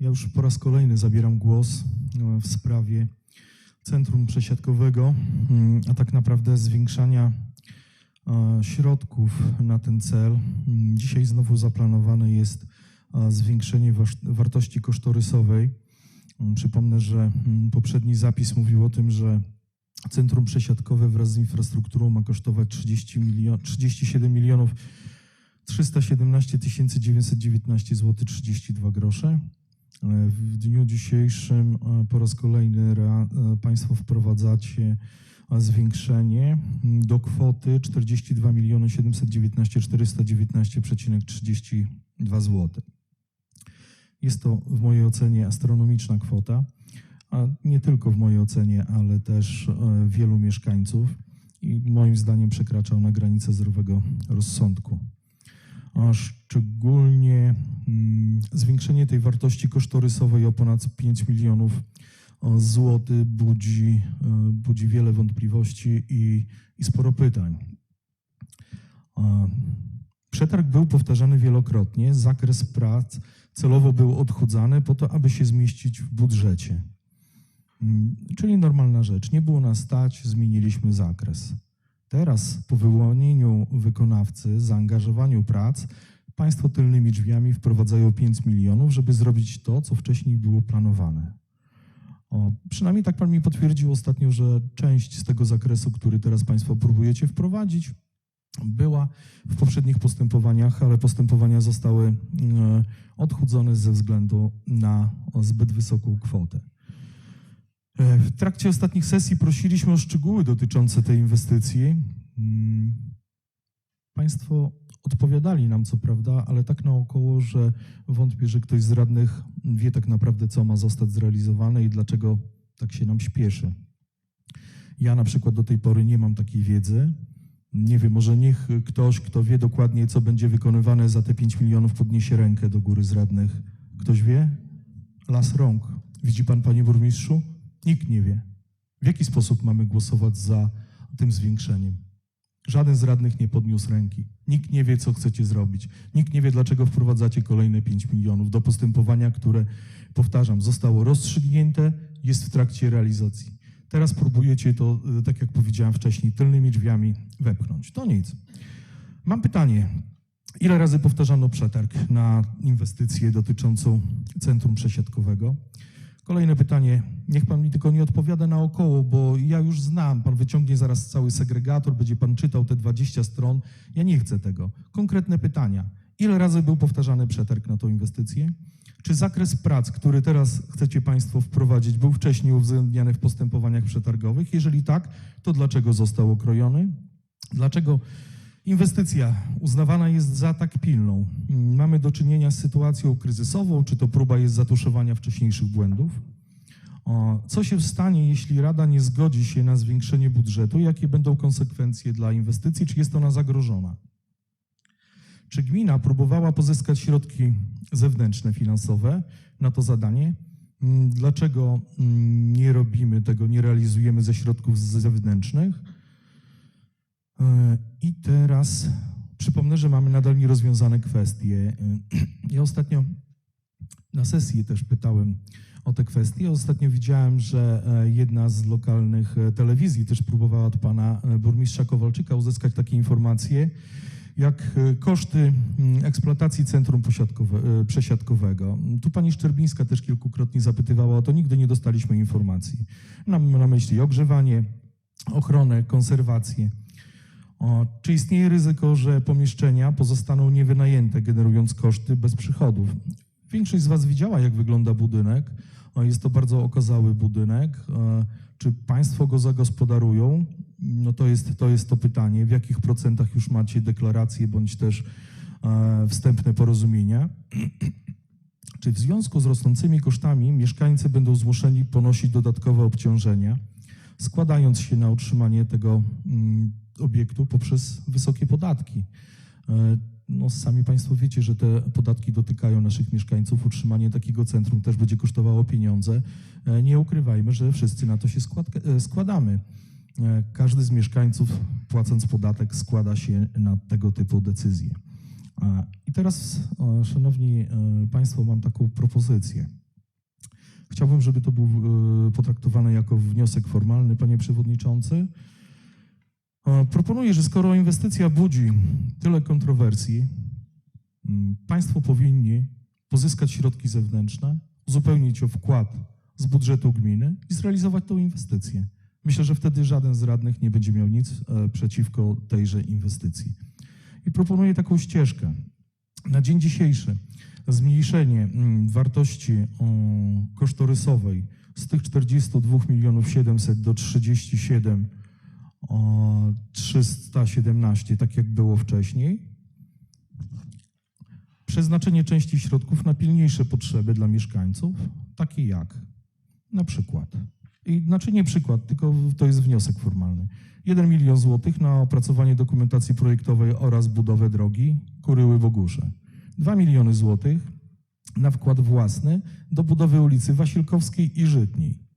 Ja już po raz kolejny zabieram głos e, w sprawie centrum przesiadkowego, mm, a tak naprawdę zwiększania e, środków na ten cel. Mm, Dzisiaj znowu zaplanowane jest e, zwiększenie wartości kosztorysowej. Mm, Przypomnę, że poprzedni zapis mówił o tym, że centrum przesiadkowe wraz z infrastrukturą ma kosztować 30 milio- 37 milionów 317 919 zł 32 grosze. W dniu dzisiejszym e, po raz kolejny e, Państwo wprowadzacie e, zwiększenie do kwoty 42 719 419,32 zł. Jest to w mojej ocenie astronomiczna kwota, a nie tylko w mojej ocenie, ale też wielu mieszkańców i moim zdaniem przekracza ona granicę zdrowego rozsądku a szczególnie mm, zwiększenie tej wartości kosztorysowej o ponad 5 milionów złotych budzi, e, budzi wiele wątpliwości i, i sporo pytań. Przetarg był powtarzany wielokrotnie, zakres prac celowo był odchudzany po to, aby się zmieścić w budżecie. Mm, Czyli normalna rzecz. Nie było nas stać, zmieniliśmy zakres. Teraz, po wyłonieniu wykonawcy, zaangażowaniu prac, państwo tylnymi drzwiami wprowadzają 5 milionów, żeby zrobić to, co wcześniej było planowane. O, przynajmniej tak pan mi potwierdził ostatnio, że część z tego zakresu, który teraz państwo próbujecie wprowadzić, była w poprzednich postępowaniach, ale postępowania zostały e, odchudzone ze względu na zbyt wysoką kwotę. E, W trakcie ostatnich sesji prosiliśmy o szczegóły dotyczące tej inwestycji. Mm, Państwo odpowiadali nam, co prawda, ale tak naokoło, że wątpię, że ktoś z radnych wie tak naprawdę, co ma zostać zrealizowane i dlaczego tak się nam śpieszy. Ja na przykład do tej pory nie mam takiej wiedzy. Nie wiem, może niech ktoś, kto wie dokładnie, co będzie wykonywane za te 5 milionów, podniesie rękę do góry z radnych. Ktoś wie? Las rąk. Widzi pan, panie burmistrzu? Nikt nie wie. W jaki sposób mamy głosować za tym zwiększeniem? Żaden z radnych nie podniósł ręki. Nikt nie wie, co chcecie zrobić. Nikt nie wie, dlaczego wprowadzacie kolejne 5 milionów do postępowania, które, powtarzam, zostało rozstrzygnięte, jest w trakcie realizacji. Teraz próbujecie to, e, tak jak powiedziałem wcześniej, tylnymi drzwiami wepchnąć. To nic. Mam pytanie. Ile razy powtarzano przetarg na inwestycję dotyczącą centrum przesiadkowego? Kolejne pytanie. Niech pan mi tylko nie odpowiada naokoło, bo ja już znam. Pan wyciągnie zaraz cały segregator, będzie pan czytał te 20 stron. Ja nie chcę tego. Konkretne pytania. Ile razy był powtarzany przetarg na tą inwestycję? Czy zakres prac, który teraz chcecie Państwo wprowadzić, był wcześniej uwzględniany w postępowaniach przetargowych? Jeżeli tak, to dlaczego został okrojony? Dlaczego inwestycja uznawana jest za tak pilną? Mamy do czynienia z sytuacją kryzysową, czy to próba jest zatuszowania wcześniejszych błędów? Co się stanie, jeśli Rada nie zgodzi się na zwiększenie budżetu? Jakie będą konsekwencje dla inwestycji? Czy jest ona zagrożona? Czy gmina próbowała pozyskać środki zewnętrzne finansowe na to zadanie? Dlaczego mm, nie robimy tego, nie realizujemy ze środków zewnętrznych? I teraz przypomnę, że mamy nadal nierozwiązane kwestie. Ja ostatnio na sesji też pytałem o te kwestie. Ostatnio widziałem, że e, jedna z lokalnych e, telewizji też próbowała od pana e, burmistrza Kowalczyka uzyskać takie informacje, jak koszty mm, eksploatacji centrum przesiadkowego. Tu pani Szczerbińska też kilkukrotnie zapytywała o to, nigdy nie dostaliśmy informacji. Mam na myśli ogrzewanie, ochronę, konserwację. Czy istnieje ryzyko, że pomieszczenia pozostaną niewynajęte, generując koszty bez przychodów? Większość z Was widziała, jak wygląda budynek. Jest to bardzo okazały budynek. Czy Państwo go zagospodarują? No to jest, to jest to pytanie. W jakich procentach już macie deklaracje bądź też e, wstępne porozumienia? Czy w związku z rosnącymi kosztami mieszkańcy będą zmuszeni ponosić dodatkowe obciążenia, składając się na utrzymanie tego mm, obiektu poprzez wysokie podatki? E, No, sami Państwo wiecie, że te podatki dotykają naszych mieszkańców. Utrzymanie takiego centrum też będzie kosztowało pieniądze. E, Nie ukrywajmy, że wszyscy na to się e, składamy. Każdy z mieszkańców, płacąc podatek, składa się na tego typu decyzje. I teraz, Szanowni Państwo, mam taką propozycję. Chciałbym, żeby to był potraktowane jako wniosek formalny, panie przewodniczący. E, Proponuję, że skoro inwestycja budzi tyle kontrowersji, państwo powinni pozyskać środki zewnętrzne, uzupełnić o wkład z budżetu gminy i zrealizować tą inwestycję. Myślę, że wtedy żaden z radnych nie będzie miał nic e, przeciwko tejże inwestycji. I proponuję taką ścieżkę. Na dzień dzisiejszy zmniejszenie wartości kosztorysowej z tych 42 milionów 700 do 37 o, 317, tak jak było wcześniej. Przeznaczenie części środków na pilniejsze potrzeby dla mieszkańców, takie jak na przykład, i znaczy nie przykład, tylko to jest wniosek formalny. 1 milion złotych na opracowanie dokumentacji projektowej oraz budowę drogi Kuryły Bogórze. 2 miliony złotych na wkład własny do budowy ulicy Wasilkowskiej i Żytniej.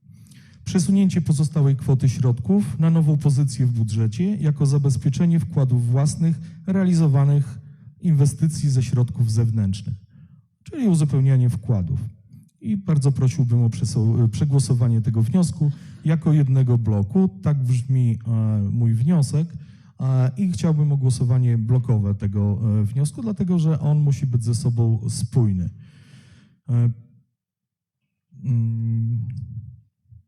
Przesunięcie pozostałej kwoty środków na nową pozycję w budżecie jako zabezpieczenie wkładów własnych realizowanych inwestycji ze środków zewnętrznych, czyli uzupełnianie wkładów. I bardzo prosiłbym o przegłosowanie tego wniosku jako jednego bloku. Tak brzmi e, mój wniosek. E, I chciałbym o głosowanie blokowe tego e, wniosku, dlatego że on musi być ze sobą spójny. Mm,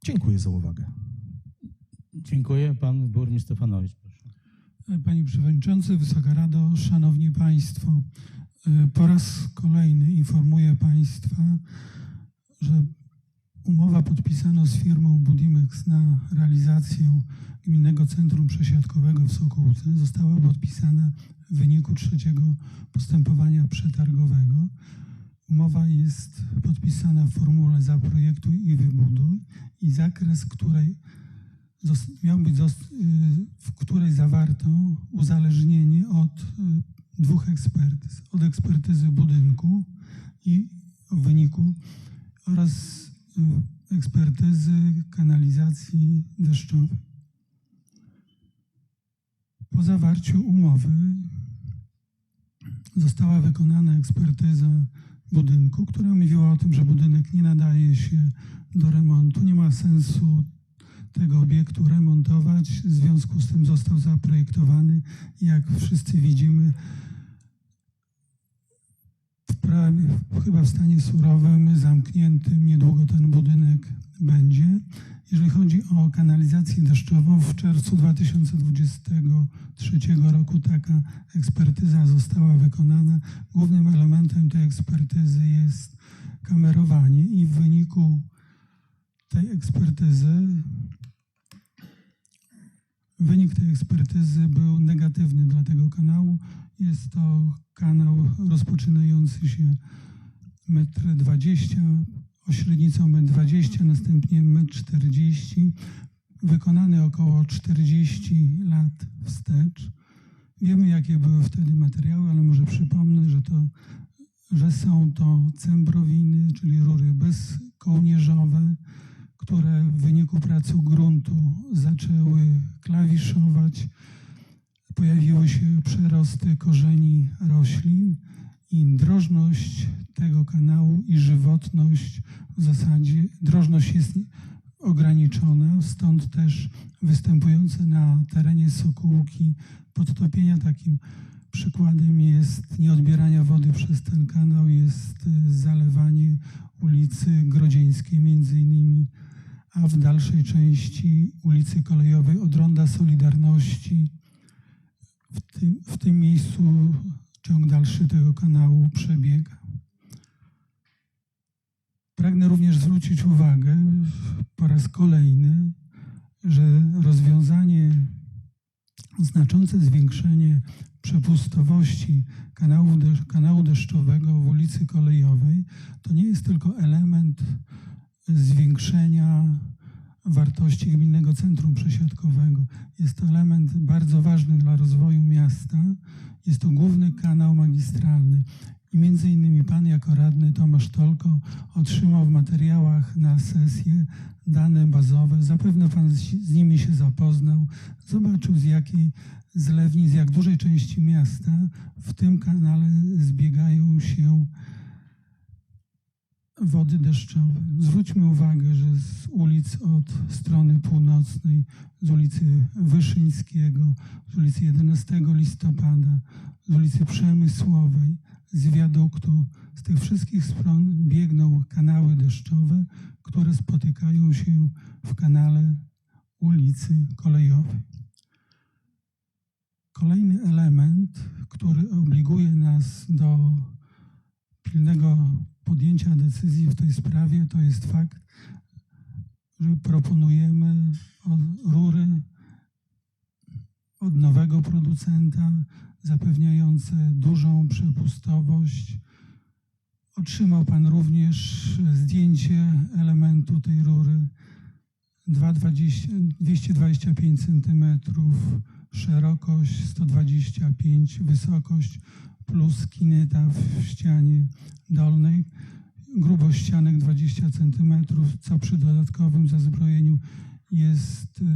Dziękuję za uwagę. Dziękuję. Pan burmistrz Stefanowicz, proszę. Panie Przewodniczący, Wysoka Rado, Szanowni Państwo. e, Po raz kolejny informuję Państwa, że umowa podpisana z firmą Budimex na realizację Gminnego Centrum Przesiadkowego w Sokółce została podpisana w wyniku trzeciego postępowania przetargowego. Umowa jest podpisana w formule zaprojektuj i wybuduj i zakres, której miał być, y, w której zawarto uzależnienie od y, dwóch ekspertyz. Od ekspertyzy budynku i wyniku oraz y, ekspertyzy kanalizacji deszczowej. Po zawarciu umowy została wykonana ekspertyza budynku, która mówiła o tym, że budynek nie nadaje się do remontu, nie ma sensu tego obiektu remontować. W związku z tym został zaprojektowany. Jak wszyscy widzimy, w prawie, chyba w stanie surowym, zamkniętym, niedługo ten budynek będzie. Jeżeli chodzi o kanalizację deszczową, w czerwcu 2023 roku taka ekspertyza została wykonana. Głównym elementem tej ekspertyzy jest kamerowanie i w wyniku tej ekspertyzy Wynik tej ekspertyzy był negatywny dla tego kanału. Jest to kanał rozpoczynający się 1,20 m, o średnicą 1,20 m, następnie 1,40 m, wykonany około 40 lat wstecz. Wiemy, jakie były wtedy materiały, ale może przypomnę, że, to, że są to cembrowiny, czyli rury bezkołnierzowe, które w wyniku pracy gruntu zaczęły klawiszować, pojawiły się przerosty korzeni roślin i drożność tego kanału i żywotność w zasadzie, drożność jest ograniczona, stąd też występujące na terenie Sokółki podtopienia takim przykładem jest nieodbierania wody przez ten kanał, jest zalewanie ulicy Grodzieńskiej między innymi a w dalszej części ulicy Kolejowej od Ronda Solidarności. W tym, w tym miejscu ciąg dalszy tego kanału przebiega. Pragnę również zwrócić uwagę po raz kolejny, że rozwiązanie, znaczące zwiększenie przepustowości kanału, kanału deszczowego w ulicy Kolejowej to nie jest tylko element zwiększenia wartości Gminnego Centrum Przesiadkowego. Jest to element bardzo ważny dla rozwoju miasta. Jest to główny kanał magistralny. I między innymi Pan jako radny Tomasz Tolko otrzymał w materiałach na sesję dane bazowe. Zapewne Pan z, z nimi się zapoznał, zobaczył z jakiej zlewni, z jak dużej części miasta w tym kanale zbiegają się wody deszczowe. Zwróćmy uwagę, że z ulic od strony północnej, z ulicy Wyszyńskiego, z ulicy 11 listopada, z ulicy Przemysłowej, z wiaduktu, z tych wszystkich stron biegną kanały deszczowe, które spotykają się w kanale ulicy Kolejowej. Kolejny element, który obliguje nas do pilnego podjęcia decyzji w tej sprawie, to jest fakt, że proponujemy od- rury od nowego producenta, zapewniające dużą przepustowość. Otrzymał Pan również zdjęcie elementu tej rury 2,20 225 cm szerokość, 125 wysokość plus kineta w ścianie dolnej. Grubość ścianek 20 cm, co przy dodatkowym zazbrojeniu jest, y,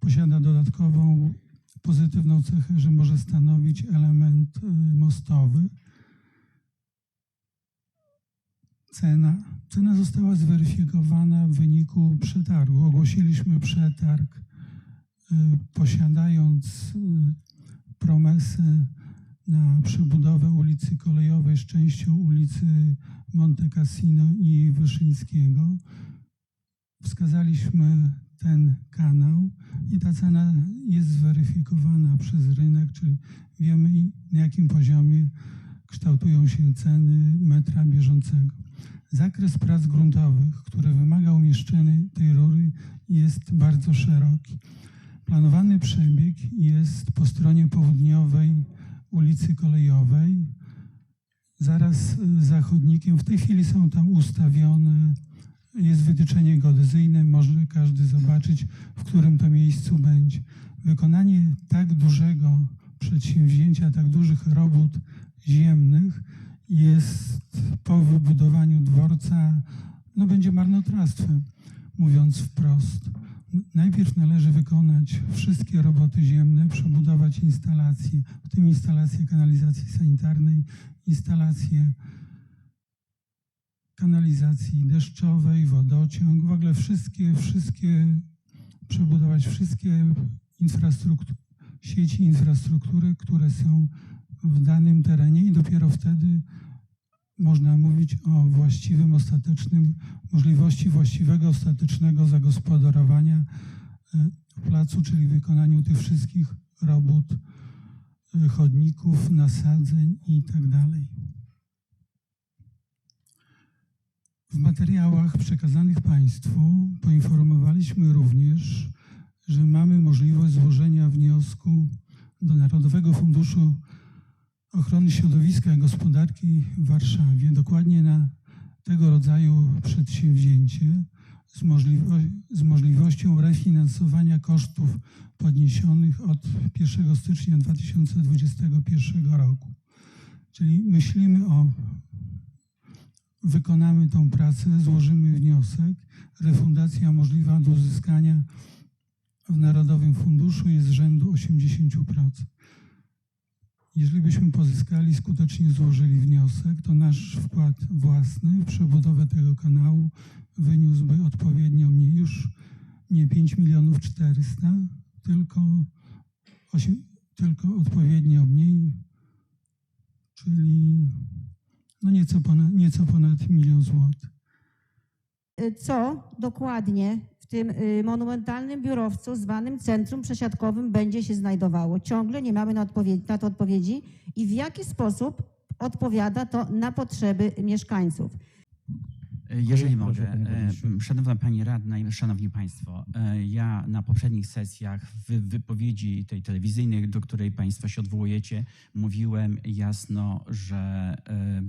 posiada dodatkową pozytywną cechę, że może stanowić element y, mostowy. Cena. Cena została zweryfikowana w wyniku przetargu. Ogłosiliśmy przetarg, y, posiadając promesę na przebudowę ulicy Kolejowej z częścią ulicy Monte Cassino i Wyszyńskiego. Wskazaliśmy ten kanał i ta cena jest zweryfikowana przez rynek, czyli wiemy na jakim poziomie kształtują się ceny metra bieżącego. Zakres prac gruntowych, który wymaga umieszczenia tej rury jest bardzo szeroki. Planowany przebieg jest po stronie południowej ulicy Kolejowej, zaraz y, za chodnikiem. W tej chwili są tam ustawione, jest wytyczenie geodezyjne, może każdy zobaczyć, w którym to miejscu będzie. Wykonanie tak dużego przedsięwzięcia, tak dużych robót ziemnych jest po wybudowaniu dworca, no będzie marnotrawstwem, mówiąc wprost. Najpierw należy wykonać wszystkie roboty ziemne, przebudować instalacje, w tym instalacje kanalizacji sanitarnej, instalacje kanalizacji deszczowej, wodociąg, w ogóle wszystkie, wszystkie, przebudować wszystkie infrastruktury, sieci infrastruktury, które są w danym terenie i dopiero wtedy można mówić o właściwym, ostatecznym, możliwości właściwego, ostatecznego zagospodarowania e, placu, czyli wykonaniu tych wszystkich robót, e, chodników, nasadzeń i tak. W materiałach przekazanych Państwu poinformowaliśmy również, że mamy możliwość złożenia wniosku do Narodowego Funduszu Ochrony Środowiska i Gospodarki w Warszawie, dokładnie na tego rodzaju przedsięwzięcie z, z możliwością refinansowania kosztów podniesionych od 1 stycznia 2021 roku. Czyli myślimy o wykonamy tą pracę, złożymy wniosek. Refundacja możliwa do uzyskania w Narodowym Funduszu jest rzędu 80%. Jeżeli byśmy pozyskali, skutecznie złożyli wniosek, to nasz wkład własny w przebudowę tego kanału wyniósłby odpowiednio mniej, już nie 5 milionów 400, tylko, 8, tylko odpowiednio mniej, czyli no nieco ponad, nieco ponad milion złotych. Co dokładnie tym y, monumentalnym biurowcu zwanym Centrum Przesiadkowym będzie się znajdowało. Ciągle nie mamy na, odpowiedzi, na to odpowiedzi i w jaki sposób odpowiada to na potrzeby mieszkańców. Jeżeli mogę, e, szanowna pani radna i szanowni państwo, e, ja na poprzednich sesjach w wypowiedzi tej telewizyjnej, do której państwo się odwołujecie, mówiłem jasno, że e,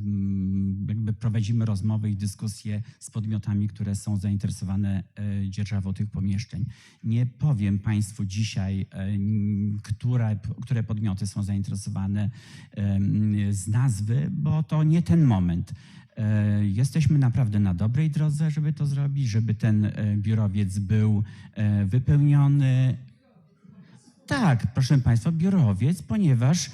jakby prowadzimy rozmowy i dyskusje z podmiotami, które są zainteresowane dzierżawą tych pomieszczeń. Nie powiem państwu dzisiaj, które, które podmioty są zainteresowane z nazwy, bo to nie ten moment. E, Jesteśmy naprawdę na dobrej drodze, żeby to zrobić, żeby ten e, biurowiec był e, wypełniony. tak, proszę Państwa, biurowiec, ponieważ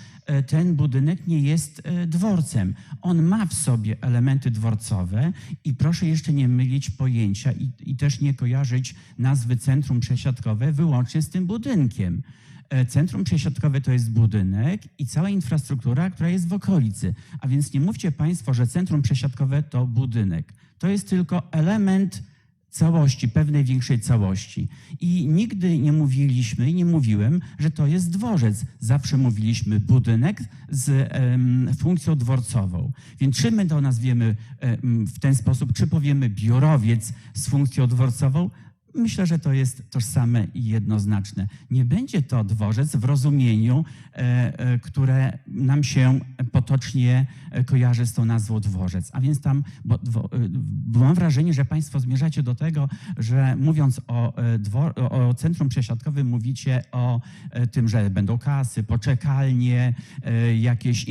ten budynek nie jest dworcem. On ma w sobie elementy dworcowe i proszę jeszcze nie mylić pojęcia i, i też nie kojarzyć nazwy centrum przesiadkowe wyłącznie z tym budynkiem. E, Centrum przesiadkowe to jest budynek i cała infrastruktura, która jest w okolicy. A więc nie mówcie Państwo, że centrum przesiadkowe to budynek. To jest tylko element całości, pewnej większej całości. I nigdy nie mówiliśmy nie mówiłem, że to jest dworzec. Zawsze mówiliśmy budynek z funkcją dworcową. Więc czy my to nazwiemy em, w ten sposób, czy powiemy biurowiec z funkcją dworcową, Myślę, że to jest tożsame i jednoznaczne. Nie będzie to dworzec w rozumieniu, e, e, które nam się potocznie e, kojarzy z tą nazwą dworzec. A więc tam, bo, bo mam wrażenie, że Państwo zmierzacie do tego, że mówiąc o, dwor, o centrum przesiadkowym, mówicie o tym, że będą kasy, poczekalnie, jakieś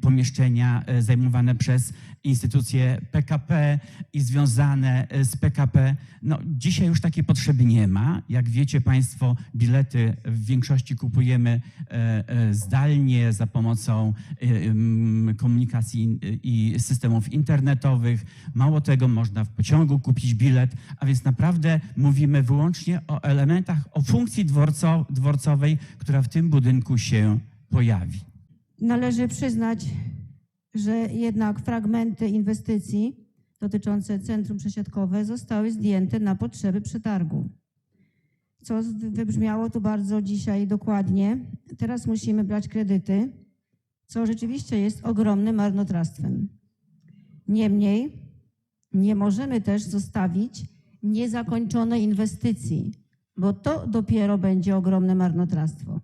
pomieszczenia zajmowane przez instytucje PKP i związane e, z PKP. No, dzisiaj już takiej potrzeby nie ma. Jak wiecie Państwo, bilety w większości kupujemy e, e, zdalnie za pomocą komunikacji i systemów internetowych. Mało tego, można w pociągu kupić bilet, a więc naprawdę mówimy wyłącznie o elementach, o funkcji dworco, dworcowej, która w tym budynku się pojawi. Należy przyznać, że jednak fragmenty inwestycji dotyczące centrum przesiadkowe zostały zdjęte na potrzeby przetargu. Co wybrzmiało tu bardzo dzisiaj dokładnie. Teraz musimy brać kredyty, co rzeczywiście jest ogromnym marnotrawstwem. Niemniej nie możemy też zostawić niezakończonej inwestycji, bo to dopiero będzie ogromne marnotrawstwo.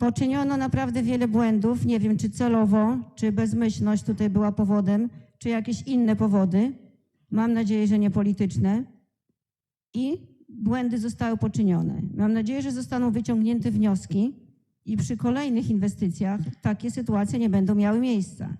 Poczyniono naprawdę wiele błędów. Nie wiem, czy celowo, czy bezmyślność tutaj była powodem, czy jakieś inne powody. Mam nadzieję, że nie polityczne. I błędy zostały poczynione. Mam nadzieję, że zostaną wyciągnięte wnioski i przy kolejnych inwestycjach takie sytuacje nie będą miały miejsca.